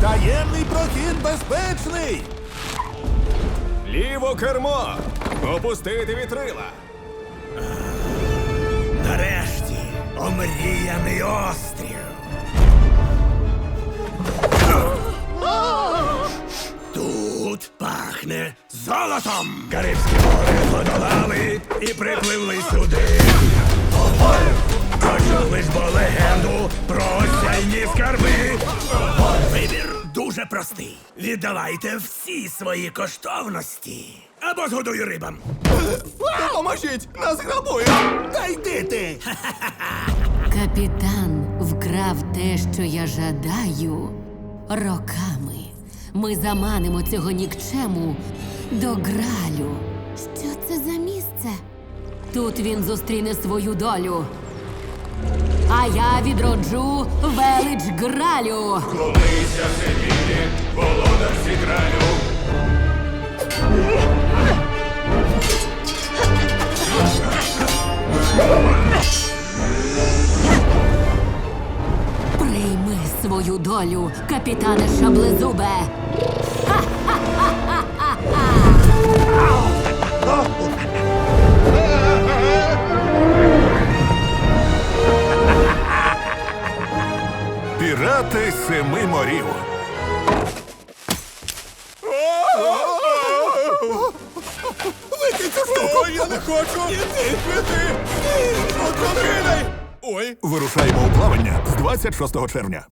Таємний прохід безпечний! Ліво кермо! Опустити вітрила! Нарешті омріяний острів. Тут пахне золотом. Карибське море подолали і припливли сюди. Почули ж бо легенду про осяйні скарби. Простий. Віддавайте всі свої коштовності. Або згодую рибам. Допоможіть! Нас грабують! Та йди ти! Капітан вкрав те, що я жадаю роками. Ми заманимо цього нікчему до гралю. Що це за місце? Тут він зустріне свою долю. А я відроджу велич гралю. Клонися Севілі, володар Сігралю! Прийми свою долю, капітане Шаблезубе. Пірати семи морів. Викинь цю штуку! я не хочу! Ой! Вирушаємо у плавання з 26 червня.